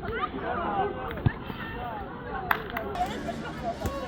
Thank you.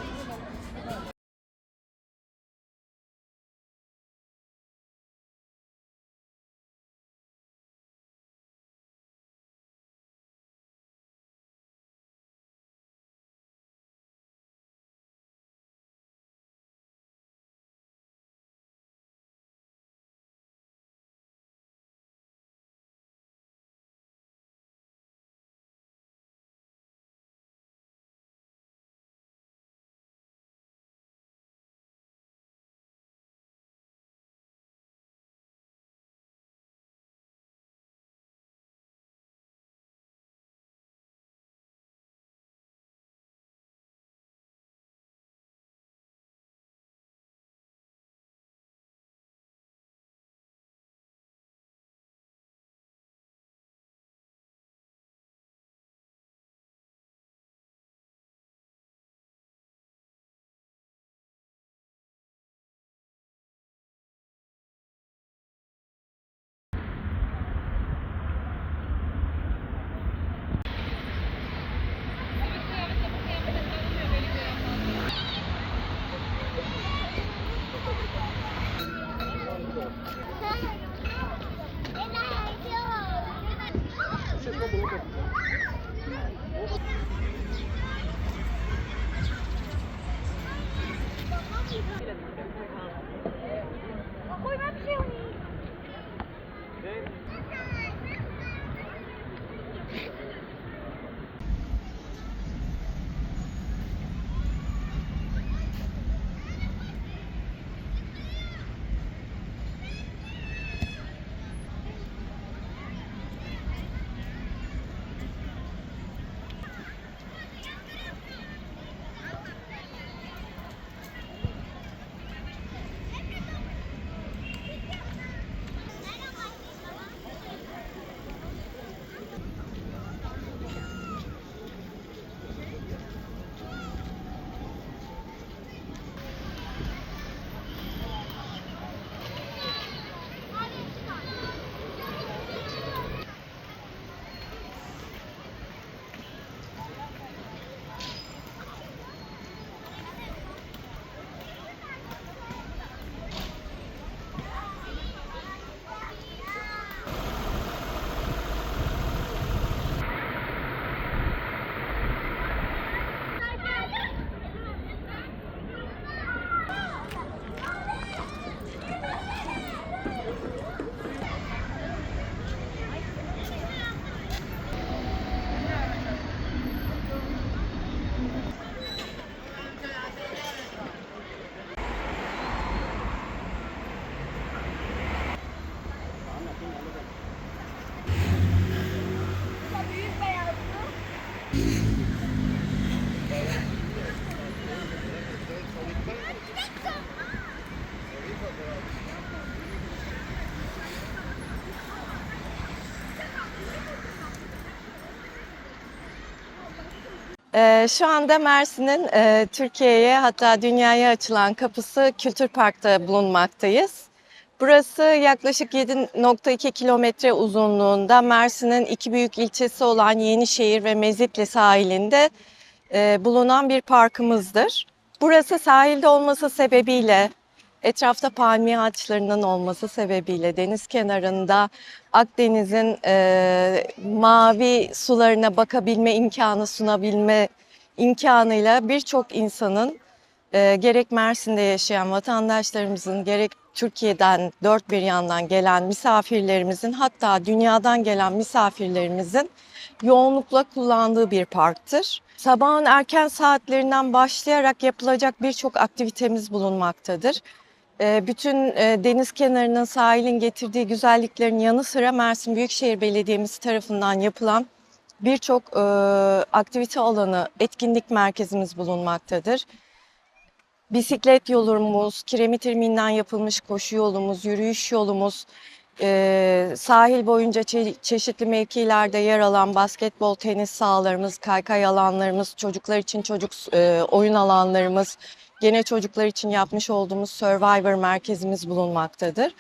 Şu anda Mersin'in e, Türkiye'ye hatta dünyaya açılan kapısı Kültür Park'ta bulunmaktayız. Burası yaklaşık 7.2 kilometre uzunluğunda Mersin'in iki büyük ilçesi olan Yenişehir ve Mezitli sahilinde e, bulunan bir parkımızdır. Burası sahilde olması sebebiyle, etrafta palmiye ağaçlarının olması sebebiyle deniz kenarında Akdeniz'in e, mavi sularına bakabilme imkanı sunabilme imkanıyla birçok insanın e, gerek Mersin'de yaşayan vatandaşlarımızın gerek Türkiye'den dört bir yandan gelen misafirlerimizin hatta dünyadan gelen misafirlerimizin yoğunlukla kullandığı bir parktır. Sabahın erken saatlerinden başlayarak yapılacak birçok aktivitemiz bulunmaktadır. Ee, Bütün e, deniz kenarının sahilin getirdiği güzelliklerin yanı sıra Mersin Büyükşehir Belediyemiz tarafından yapılan birçok e, aktivite alanı, etkinlik merkezimiz bulunmaktadır. Bisiklet yolumuz, kiremit irmiğinden yapılmış koşu yolumuz, yürüyüş yolumuz, e, sahil boyunca çe- çeşitli mevkilerde yer alan basketbol, tenis sahalarımız, kaykay alanlarımız, çocuklar için çocuk oyun alanlarımız, gene çocuklar için yapmış olduğumuz Survivor merkezimiz bulunmaktadır.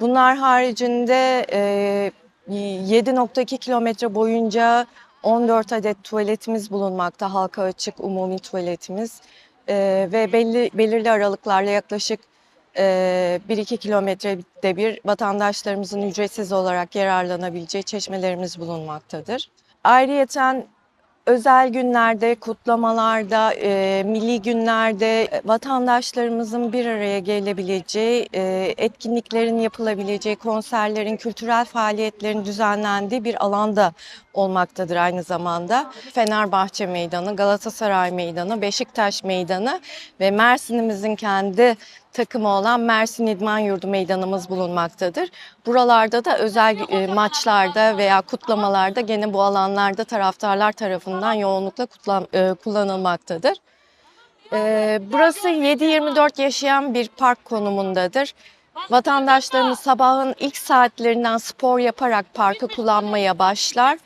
Bunlar haricinde e, 7.2 kilometre boyunca 14 adet tuvaletimiz bulunmakta, halka açık umumi tuvaletimiz E, ve belli belirli aralıklarla yaklaşık e, 1-2 kilometrede bir vatandaşlarımızın ücretsiz olarak yararlanabileceği çeşmelerimiz bulunmaktadır. Ayrıyeten özel günlerde, kutlamalarda, e, milli günlerde e, vatandaşlarımızın bir araya gelebileceği, e, etkinliklerin yapılabileceği, konserlerin, kültürel faaliyetlerin düzenlendiği bir alanda olmaktadır aynı zamanda. Fenerbahçe Meydanı, Galatasaray Meydanı, Beşiktaş Meydanı ve Mersin'imizin kendi takımı olan Mersin İdman Yurdu Meydanımız bulunmaktadır. Buralarda da özel e, maçlarda veya kutlamalarda gene bu alanlarda taraftarlar tarafından yoğunlukla e, kullanılmaktadır. E, burası 7-24 yaşayan bir park konumundadır. Vatandaşlarımız sabahın ilk saatlerinden spor yaparak parkı kullanmaya başlar.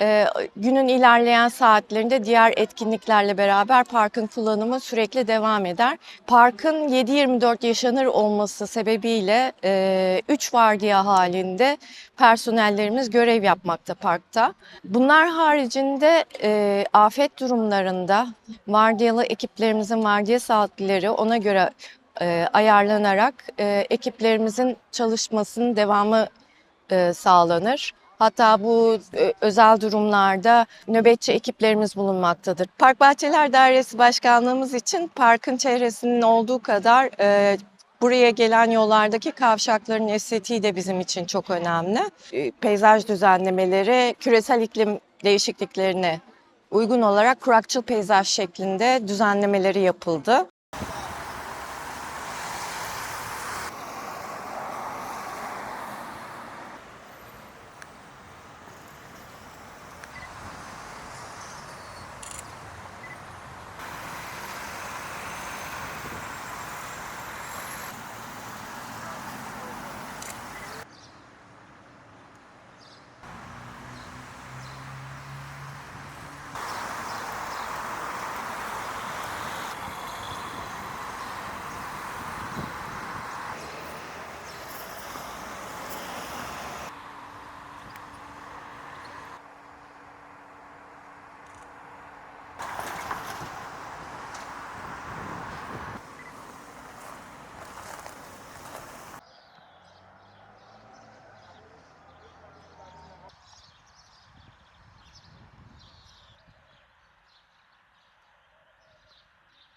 Ee, günün ilerleyen saatlerinde diğer etkinliklerle beraber parkın kullanımı sürekli devam eder. Parkın 7-24 yaşanır olması sebebiyle 3 vardiya halinde personellerimiz görev yapmakta parkta. Bunlar haricinde e, afet durumlarında vardiyalı ekiplerimizin vardiya saatleri ona göre e, ayarlanarak e, ekiplerimizin çalışmasının devamı e, sağlanır. Hatta bu e, özel durumlarda nöbetçi ekiplerimiz bulunmaktadır. Park Bahçeler Dairesi Başkanlığımız için parkın çevresinin olduğu kadar e, buraya gelen yollardaki kavşakların estetiği de bizim için çok önemli. E, peyzaj düzenlemeleri küresel iklim değişikliklerine uygun olarak kurakçıl peyzaj şeklinde düzenlemeleri yapıldı.